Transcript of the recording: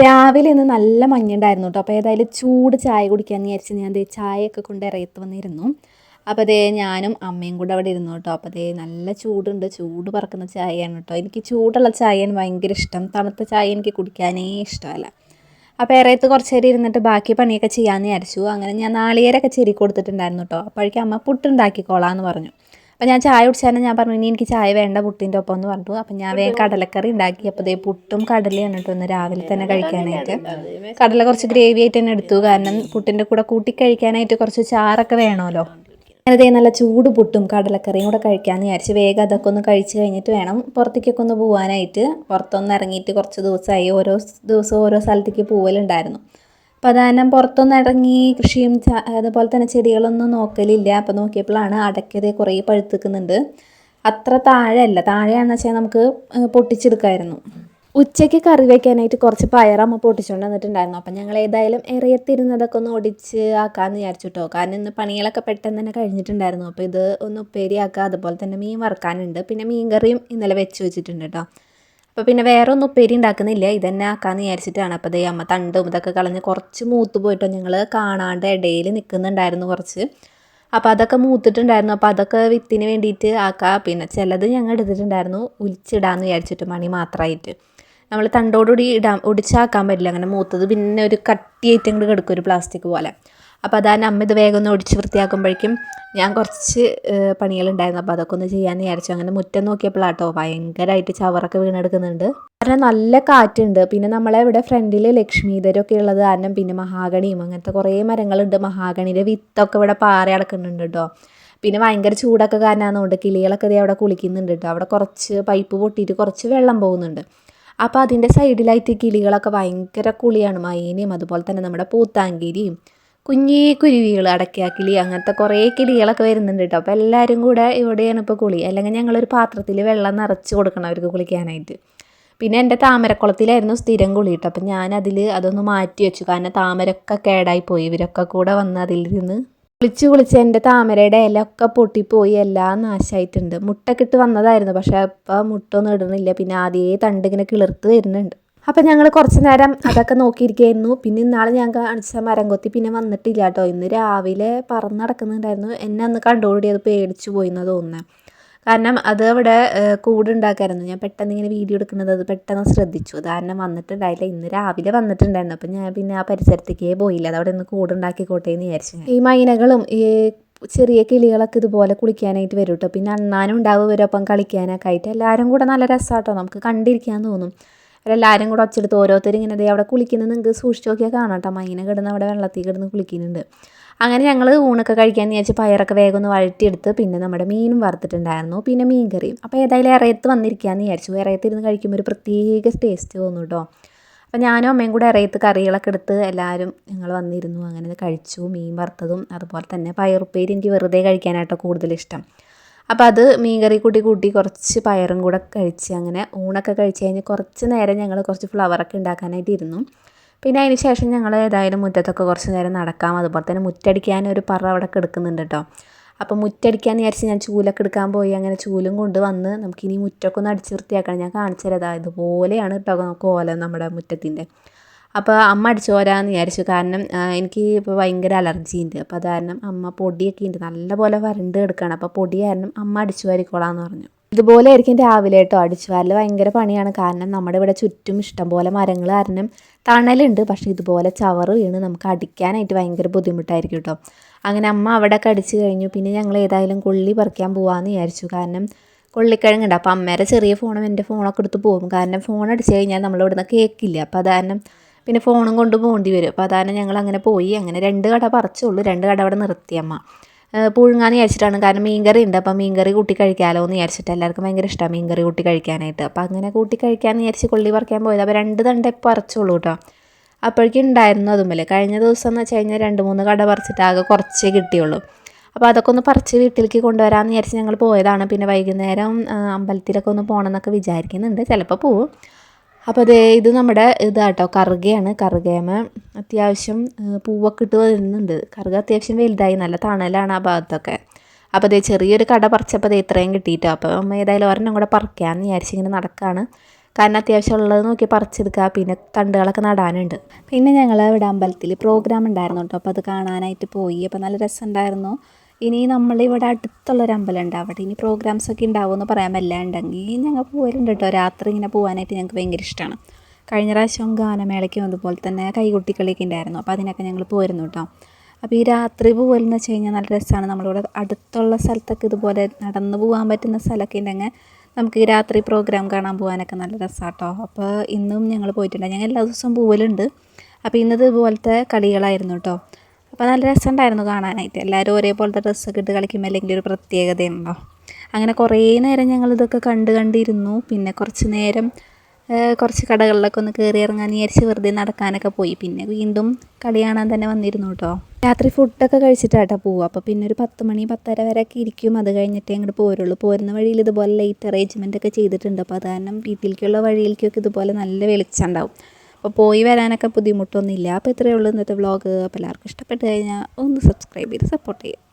രാവിലെ ഇന്ന് നല്ല മഞ്ഞുണ്ടായിരുന്നു കേട്ടോ അപ്പോൾ ഏതായാലും ചൂട് ചായ കുടിക്കാൻ വിചാരിച്ച് ഞാൻ ദേ ചായയൊക്കെ കൊണ്ട് ഇറയത്ത് വന്നിരുന്നു. അപ്പോൾ ദേ ഞാനും അമ്മയും കൂടെ അവിടെ ഇരുന്നു കേട്ടോ അപ്പോൾ ദേ നല്ല ചൂടുണ്ട്. ചൂട് പറക്കുന്ന ചായയാണ് കേട്ടോ എനിക്ക് ചൂടുള്ള ചായയാണ് ഭയങ്കര ഇഷ്ടം. തണുത്ത ചായ എനിക്ക് കുടിക്കാനേ ഇഷ്ടമല്ല. അപ്പോൾ ഇറയത്ത് കുറച്ച് നേരം ഇരുന്നിട്ട് ബാക്കി പണിയൊക്കെ ചെയ്യാമെന്ന് വിചാരിച്ചു. അങ്ങനെ ഞാൻ നാളികേരൊക്കെ ചെരി കൊടുത്തിട്ടുണ്ടായിരുന്നു കേട്ടോ അപ്പോഴേക്കും അമ്മ പുട്ടുണ്ടാക്കിക്കോളാം എന്ന് പറഞ്ഞു. അപ്പോൾ ഞാൻ ചായ കുടിച്ചാൽ ഞാൻ പറഞ്ഞു ഇനി എനിക്ക് ചായ വേണ്ട പുട്ടിന്റെ ഒപ്പം എന്ന് പറഞ്ഞു. അപ്പം ഞാൻ വേഗം കടലക്കറി ഉണ്ടാക്കി. അപ്പോൾ ദേ പുട്ടും കടലയാണ് കേട്ടോ ഒന്ന് രാവിലെ തന്നെ കഴിക്കാനായിട്ട്. കടല കുറച്ച് ഗ്രേവി ആയിട്ട് തന്നെ എടുത്തു. കാരണം പുട്ടിന്റെ കൂടെ കൂട്ടി കഴിക്കാനായിട്ട് കുറച്ച് ചാറൊക്കെ വേണമല്ലോ. ദേ നല്ല ചൂട് പുട്ടും കടലക്കറിയും കൂടെ കഴിക്കാമെന്ന് വിചാരിച്ച് വേഗം അതൊക്കെ ഒന്ന് കഴിച്ച് കഴിഞ്ഞിട്ട് വേണം പുറത്തേക്കൊക്കെ ഒന്ന് പോകാനായിട്ട് പുറത്തൊന്ന് ഇറങ്ങിയിട്ട് കുറച്ച് ദിവസമായി. ഓരോ ദിവസവും ഓരോ സ്ഥലത്തേക്ക് പോകലുണ്ടായിരുന്നു അപ്പോൾ അത് കാരണം പുറത്തൊന്നും ഇറങ്ങി കൃഷിയും അതുപോലെ തന്നെ ചെടികളൊന്നും നോക്കലില്ല. അപ്പോൾ നോക്കിയപ്പോഴാണ് അടയ്ക്കത് കുറേ പഴുത്തിക്കുന്നുണ്ട്. അത്ര താഴെയല്ല. താഴെയാണെന്ന് വെച്ചാൽ നമുക്ക് പൊട്ടിച്ചെടുക്കായിരുന്നു. ഉച്ചയ്ക്ക് കറി വയ്ക്കാനായിട്ട് കുറച്ച് പയറമ്മ പൊട്ടിച്ചുകൊണ്ട് വന്നിട്ടുണ്ടായിരുന്നു അപ്പം ഞങ്ങൾ ഏതായാലും ഇറയത്തിരുന്നതൊക്കെ ഒന്ന് ഒടിച്ച് ആക്കാമെന്ന് വിചാരിച്ചു കേട്ടോ കാരണം ഇന്ന് പണികളൊക്കെ പെട്ടെന്ന് തന്നെ കഴിഞ്ഞിട്ടുണ്ടായിരുന്നു. അപ്പോൾ ഇത് ഒന്ന് ഉപ്പേരിയാക്കുക അതുപോലെ തന്നെ മീൻ വറുക്കാനുണ്ട്. പിന്നെ മീൻ കറിയും ഇന്നലെ വെച്ച് വെച്ചിട്ടുണ്ട് കേട്ടോ അപ്പോൾ പിന്നെ വേറെ ഒന്നും ഉപ്പേരി ഉണ്ടാക്കുന്നില്ല. ഇതന്നെ ആക്കാമെന്ന് വിചാരിച്ചിട്ടാണ്. അപ്പോൾ ദേ അമ്മ തണ്ടും ഇതൊക്കെ കളഞ്ഞ് കുറച്ച് മൂത്ത് പോയിട്ടോ. ഞങ്ങൾ കാണാണ്ട് ഇടയിൽ നിൽക്കുന്നുണ്ടായിരുന്നു കുറച്ച്. അപ്പോൾ അതൊക്കെ മൂത്തിട്ടുണ്ടായിരുന്നു. അപ്പോൾ അതൊക്കെ വിത്തിന് വേണ്ടിയിട്ട് ആക്കാം. പിന്നെ ചിലത് ഞങ്ങൾ എടുത്തിട്ടുണ്ടായിരുന്നു. ഉലിച്ചിടാമെന്ന് വിചാരിച്ചിട്ട് മണി മാത്രമായിട്ട്. നമ്മൾ തണ്ടോടുകൂടി ഇടാൻ ഒടിച്ചാക്കാൻ പറ്റില്ല. അങ്ങനെ മൂത്തത് പിന്നെ ഒരു കട്ടിയായിട്ട് അങ്ങോട്ട് കിടക്കും ഒരു പ്ലാസ്റ്റിക് പോലെ. അപ്പോൾ അതാണ് അമ്മ ഇത് വേഗം ഒന്ന് ഒടിച്ച് വൃത്തിയാക്കുമ്പോഴേക്കും ഞാൻ കുറച്ച് പണികളുണ്ടായിരുന്നു. അപ്പോൾ അതൊക്കെ ഒന്ന് ചെയ്യാമെന്ന് വിചാരിച്ചു. അങ്ങനെ മുറ്റം നോക്കിയപ്പോഴാട്ടോ ഭയങ്കരമായിട്ട് ചവറൊക്കെ വീണെടുക്കുന്നുണ്ട്. കാരണം നല്ല കാറ്റുണ്ട്. പിന്നെ നമ്മളെ ഇവിടെ ഫ്രണ്ടിൽ ലക്ഷ്മീധരമൊക്കെ ഉള്ളത് കാരണം പിന്നെ മഹാഗണിയും അങ്ങനത്തെ കുറേ മരങ്ങളുണ്ട്. മഹാഗണിയുടെ വിത്തൊക്കെ ഇവിടെ പാറ അടക്കുന്നുണ്ട് കേട്ടോ. പിന്നെ ഭയങ്കര ചൂടൊക്കെ കാരണമാകുന്നതുകൊണ്ട് കിളികളൊക്കെ ഇതേ അവിടെ കുളിക്കുന്നുണ്ട് കേട്ടോ. അവിടെ കുറച്ച് പൈപ്പ് പൊട്ടിയിട്ട് കുറച്ച് വെള്ളം പോകുന്നുണ്ട്. അപ്പോൾ അതിന്റെ സൈഡിലായിട്ട് കിളികളൊക്കെ ഭയങ്കര കുളിയാണ്. മൈനയും അതുപോലെ തന്നെ നമ്മുടെ പൂത്താങ്കിരിയും കുഞ്ഞി കുരുവികൾ അടയ്ക്കാക്കിളി അങ്ങനത്തെ കുറേ കിളികളൊക്കെ വരുന്നുണ്ട് കേട്ടോ അപ്പോൾ എല്ലാവരും കൂടെ ഇവിടെയാണ് ഇപ്പോൾ കുളി. അല്ലെങ്കിൽ ഞങ്ങളൊരു പാത്രത്തിൽ വെള്ളം നിറച്ച് കൊടുക്കണം അവർക്ക് കുളിക്കാനായിട്ട്. പിന്നെ എന്റെ താമരക്കുളത്തിലായിരുന്നു സ്ഥിരം കുളി കേട്ടോ അപ്പം ഞാനതിൽ അതൊന്ന് മാറ്റി വെച്ചു. കാരണം താമരൊക്കെ കേടായിപ്പോയി ഇവരൊക്കെ കൂടെ വന്ന് അതിലിരുന്ന് കുളിച്ച് കുളിച്ച് എന്റെ താമരയുടെ ഇലയൊക്കെ പൊട്ടിപ്പോയി. എല്ലാം നാശമായിട്ടുണ്ട് മുട്ടക്കിട്ട് വന്നതായിരുന്നു. പക്ഷേ ഇപ്പം മുട്ടൊന്നും ഇടുന്നില്ല. പിന്നെ ആദ്യേ തണ്ടിങ്ങനെ കിളിർത്ത് വരുന്നുണ്ട്. അപ്പം ഞങ്ങൾ കുറച്ച് നേരം അതൊക്കെ നോക്കിയിരിക്കുകയായിരുന്നു. പിന്നെ ഇന്നാൾ ഞാൻ കാണിച്ച മരം കൊത്തി പിന്നെ വന്നിട്ടില്ല കേട്ടോ. ഇന്ന് രാവിലെ പറന്ന് നടക്കുന്നുണ്ടായിരുന്നു. എന്നെ അന്ന് കണ്ടുകൂടി അത് പേടിച്ചു പോയി എന്ന് തോന്നുന്നത് കാരണം അത് അവിടെ കൂടുണ്ടാക്കായിരുന്നു. ഞാൻ പെട്ടെന്ന് ഇങ്ങനെ വീഡിയോ എടുക്കുന്നത് അത് പെട്ടെന്ന് ശ്രദ്ധിച്ചു. കാരണം വന്നിട്ടുണ്ടായില്ല. ഇന്ന് രാവിലെ വന്നിട്ടുണ്ടായിരുന്നു. അപ്പം ഞാൻ പിന്നെ ആ പരിസരത്തേക്കേ പോയില്ല. അത് അവിടെ നിന്ന് കൂടുണ്ടാക്കിക്കോട്ടെ എന്ന് വിചാരിച്ചു. ഈ മൈനകളും ഈ ചെറിയ കിളികളൊക്കെ ഇതുപോലെ കുളിക്കാനായിട്ട് വരും കേട്ടോ പിന്നെ അണ്ണാനും ഉണ്ടാവും. ഇവരൊപ്പം കളിക്കാനൊക്കെ ആയിട്ട്. എല്ലാവരും കൂടെ നല്ല രസമാട്ടോ നമുക്ക് കണ്ടിരിക്കാൻ തോന്നും. അവരെല്ലാവരും കൂടെ ഒച്ചെടുത്ത് ഓരോരുത്തരും ഇങ്ങനെ ദേ അവിടെ കുളിക്കുന്നത് നിങ്ങൾക്ക് സൂക്ഷിച്ച് നോക്കിയാൽ കാണാം കേട്ടോ മൈന കിടന്ന് അവിടെ വെള്ളത്തിൽ കിടന്ന് കുളിക്കുന്നുണ്ട്. അങ്ങനെ ഞങ്ങൾ ഊണൊക്കെ കഴിക്കാൻ വിചാരിച്ച് പയറൊക്കെ വേഗം ഒന്ന് വഴറ്റിയെടുത്ത് പിന്നെ നമ്മുടെ മീനും വറുത്തിട്ടുണ്ടായിരുന്നു. പിന്നെ മീൻ കറിയും അപ്പോൾ ഏതായാലും ഇറയത്ത് വന്നിരിക്കുകയെന്ന് വിചാരിച്ചു. ഇറയത്ത് ഇരുന്ന് കഴിക്കുമ്പോൾ ഒരു പ്രത്യേക ടേസ്റ്റ് തോന്നും കേട്ടോ അപ്പോൾ ഞാനും അമ്മയും കൂടെ ഇറയത്ത് കറികളൊക്കെ എടുത്ത് എല്ലാവരും ഞങ്ങൾ വന്നിരുന്നു. അങ്ങനെ കഴിച്ചു. മീൻ വറുത്തതും അതുപോലെ തന്നെ പയറുപ്പേരി എനിക്ക് വെറുതെ കഴിക്കാനായിട്ടോ കൂടുതൽ ഇഷ്ടം അപ്പോൾ അത് മീൻകറി കൂട്ടി കൂട്ടി കുറച്ച് പയറും കൂടെ കഴിച്ച് അങ്ങനെ ഊണൊക്കെ കഴിച്ച് കഴിഞ്ഞ് കുറച്ച് നേരം ഞങ്ങൾ കുറച്ച് ഫ്ലവറൊക്കെ ഉണ്ടാക്കാനായിട്ട് ഇരുന്നു. പിന്നെ അതിന് ശേഷം ഞങ്ങൾ ഏതായാലും മുറ്റത്തൊക്കെ കുറച്ച് നേരം നടക്കാം. അതുപോലെ തന്നെ മുറ്റടിക്കാൻ ഒരു പറ അവിടെ കിടക്കുന്നുണ്ട് കേട്ടോ. അപ്പോൾ മുറ്റടിക്കാൻ വിചാരിച്ച് ഞാൻ ചൂലൊക്കെ എടുക്കാൻ പോയി. അങ്ങനെ ചൂലും കൊണ്ട് വന്ന് നമുക്കിനി മുറ്റമൊക്കെ ഒന്ന് അടിച്ച് വൃത്തിയാക്കണം. ഞാൻ കാണിച്ചു തരാം. ഇതുപോലെയാണ് കേട്ടോ ഓല നമ്മുടെ മുറ്റത്തിന്റെ. അപ്പോൾ അമ്മ അടിച്ചു വിചാരിച്ചു. കാരണം എനിക്ക് ഇപ്പോൾ ഭയങ്കര അലർജി ഉണ്ട്. അപ്പോൾ അത് കാരണം അമ്മ പൊടിയൊക്കെ ഉണ്ട് നല്ലപോലെ വരണ്ട് കിടക്കുകയാണ് അപ്പോൾ പൊടി കാരണം അമ്മ അടിച്ചു പറഞ്ഞു. ഇതുപോലെ ആയിരിക്കും രാവിലെ കേട്ടോ അടിച്ചു വാരൽ ഭയങ്കര പണിയാണ്. കാരണം നമ്മുടെ ഇവിടെ ചുറ്റും ഇഷ്ടംപോലെ മരങ്ങൾ കാരണം തണലുണ്ട്. പക്ഷേ ഇതുപോലെ ചവറ് വീണ് നമുക്ക് അടിക്കാനായിട്ട് ഭയങ്കര ബുദ്ധിമുട്ടായിരിക്കും കേട്ടോ. അങ്ങനെ അമ്മ അവിടെ അടിച്ചു കഴിഞ്ഞു. പിന്നെ ഞങ്ങൾ ഏതായാലും കൊള്ളി പറിക്കാൻ പോകാമെന്ന് വിചാരിച്ചു. കാരണം കൊള്ളിക്കിഴങ്ങുണ്ട് അപ്പോൾ അമ്മേരെ ചെറിയ ഫോണും എന്റെ ഫോണൊക്കെ എടുത്ത് പോകും. കാരണം ഫോൺ അടിച്ചു കഴിഞ്ഞാൽ നമ്മളിവിടുന്ന് കേൾക്കില്ല അപ്പോൾ അത് കാരണം പിന്നെ ഫോണും കൊണ്ട് പോകേണ്ടി വരും. അപ്പോൾ അതാണ് ഞങ്ങൾ അങ്ങനെ പോയി. അങ്ങനെ രണ്ട് കട പറിച്ചുള്ളൂ. രണ്ട് കട അവിടെ നിർത്തിയമ്മ പുഴുങ്ങാന്ന് വിചാരിച്ചിട്ടാണ്. കാരണം മീൻകറി ഉണ്ട്. അപ്പോൾ മീൻകറി കൂട്ടി കഴിക്കാമല്ലോ എന്ന് വിചാരിച്ചിട്ട് എല്ലാവർക്കും ഭയങ്കര ഇഷ്ടമാണ് മീൻകറി കൂട്ടി കഴിക്കാനായിട്ട്. അപ്പോൾ അങ്ങനെ കൂട്ടി കഴിക്കാമെന്ന് വിചാരിച്ച് കൊള്ളി പറിക്കാൻ പോയത്. അപ്പോൾ രണ്ട് തണ്ട് എപ്പോൾ പറിച്ചുള്ളൂ കേട്ടോ അപ്പോഴേക്കും ഉണ്ടായിരുന്നു അതുമല്ലേ കഴിഞ്ഞ ദിവസം എന്ന് വെച്ച് കഴിഞ്ഞാൽ രണ്ട് മൂന്ന് കട പറിച്ചിട്ട് ആകെ കുറച്ചേ കിട്ടിയുള്ളൂ. അപ്പോൾ അതൊക്കെ ഒന്ന് പറിച്ച് വീട്ടിലേക്ക് കൊണ്ടുവരാമെന്ന് വിചാരിച്ച് ഞങ്ങൾ പോയതാണ്. പിന്നെ വൈകുന്നേരം അമ്പലത്തിലൊക്കെ ഒന്ന് പോകണം എന്നൊക്കെ വിചാരിക്കുന്നുണ്ട്. ചിലപ്പോൾ പോവും. അപ്പോൾ അതേ ഇത് നമ്മുടെ ഇതാട്ടോ കറുകയാണ് കറുകേമ. അത്യാവശ്യം പൂവൊക്കെ ഇട്ട് വരുന്നുണ്ട് കറുക അത്യാവശ്യം വലുതായി നല്ല തണലാണ് ആ ഭാഗത്തൊക്കെ. അപ്പോൾ അതേ ചെറിയൊരു കട പറിച്ചപ്പോൾ അതേ ഇത്രയും കിട്ടിയിട്ടോ അപ്പോൾ അമ്മ ഏതായാലും ഒരെണ്ണം കൂടെ പറിക്കാമെന്ന് വിചാരിച്ച് ഇങ്ങനെ നടക്കുകയാണ് കാരണം അത്യാവശ്യം ഉള്ളത് നോക്കി പറിച്ചെടുക്കുക പിന്നെ തണ്ടുകളൊക്കെ നടാനുണ്ട്. പിന്നെ ഞങ്ങൾ ഇവിടെ അമ്പലത്തിൽ പ്രോഗ്രാം ഉണ്ടായിരുന്നു കേട്ടോ അപ്പോൾ അത് കാണാനായിട്ട് പോയി. അപ്പോൾ നല്ല രസമുണ്ടായിരുന്നു. ഇനി നമ്മളിവിടെ അടുത്തുള്ളൊരു അമ്പലമുണ്ട് അവിടെ ഇനി പ്രോഗ്രാംസ് ഒക്കെ ഉണ്ടാവുമെന്ന് പറയാൻ വല്ലാണ്ടെങ്കിൽ ഞങ്ങൾ പോകലുണ്ട് കേട്ടോ. രാത്രി ഇങ്ങനെ പോകാനായിട്ട് ഞങ്ങൾക്ക് ഭയങ്കര ഇഷ്ടമാണ്. കഴിഞ്ഞ പ്രാവശ്യം ഗാനമേളയ്ക്കും അതുപോലെ തന്നെ കൈകൊട്ടിക്കളിയൊക്കെ ഉണ്ടായിരുന്നു. അപ്പോൾ അതിനൊക്കെ ഞങ്ങൾ പോയിരുന്നു കേട്ടോ. അപ്പോൾ ഈ രാത്രി പോകലെന്ന് വെച്ച് കഴിഞ്ഞാൽ നല്ല രസമാണ്. നമ്മളിവിടെ അടുത്തുള്ള സ്ഥലത്തൊക്കെ ഇതുപോലെ നടന്നു പോകാൻ പറ്റുന്ന സ്ഥലമൊക്കെ ഉണ്ടെങ്കിൽ നമുക്ക് ഈ രാത്രി പ്രോഗ്രാം കാണാൻ പോകാനൊക്കെ നല്ല രസമാണ് കേട്ടോ. അപ്പോൾ ഇന്നും ഞങ്ങൾ പോയിട്ടുണ്ട്. ഞങ്ങൾ എല്ലാ ദിവസവും പോകലുണ്ട് അപ്പോൾ ഇന്നത് ഇതുപോലത്തെ കളികളായിരുന്നു കേട്ടോ. അപ്പോൾ നല്ല രസമുണ്ടായിരുന്നു കാണാനായിട്ട്. എല്ലാവരും ഒരേപോലത്തെ ഡ്രസ്സൊക്കെ ഇട്ട് കളിക്കുമ്പോൾ അല്ലെങ്കിൽ ഒരു പ്രത്യേകതയുണ്ടോ? അങ്ങനെ കുറേ നേരം ഞങ്ങൾ ഇതൊക്കെ കണ്ട് കണ്ടിരുന്നു. പിന്നെ കുറച്ച് നേരം കുറച്ച് കടകളിലൊക്കെ ഒന്ന് കയറി ഇറങ്ങാൻ വിചാരിച്ച് വെറുതെ നടക്കാനൊക്കെ പോയി. പിന്നെ വീണ്ടും കളി കാണാൻ തന്നെ വന്നിരുന്നു കേട്ടോ. രാത്രി ഫുഡൊക്കെ കഴിച്ചിട്ടാട്ടോ പോവുക. അപ്പോൾ പിന്നെ ഒരു പത്ത് മണി പത്തര വരെ ഒക്കെ ഇരിക്കും. അത് കഴിഞ്ഞിട്ടേ അങ്ങോട്ട് പോരുള്ളൂ. പോരുന്ന വഴിയിൽ ഇതുപോലെ ലൈറ്റ് അറേഞ്ച്മെന്റ് ഒക്കെ ചെയ്തിട്ടുണ്ട്. അപ്പോൾ അത് കാരണം വീട്ടിലേക്കുള്ള വഴിയിലേക്കൊക്കെ ഇതുപോലെ നല്ല വെളിച്ചം ഉണ്ടാവും. അപ്പോൾ പോയി വരാനൊക്കെ ബുദ്ധിമുട്ടൊന്നുമില്ല. അപ്പോൾ ഇത്രയേ ഉള്ളൂ ഇന്നത്തെ വ്ളോഗ് അപ്പോൾ എല്ലാവർക്കും ഇഷ്ടപ്പെട്ട് കഴിഞ്ഞാൽ ഒന്ന് സബ്സ്ക്രൈബ് ചെയ്ത് സപ്പോർട്ട് ചെയ്യുക.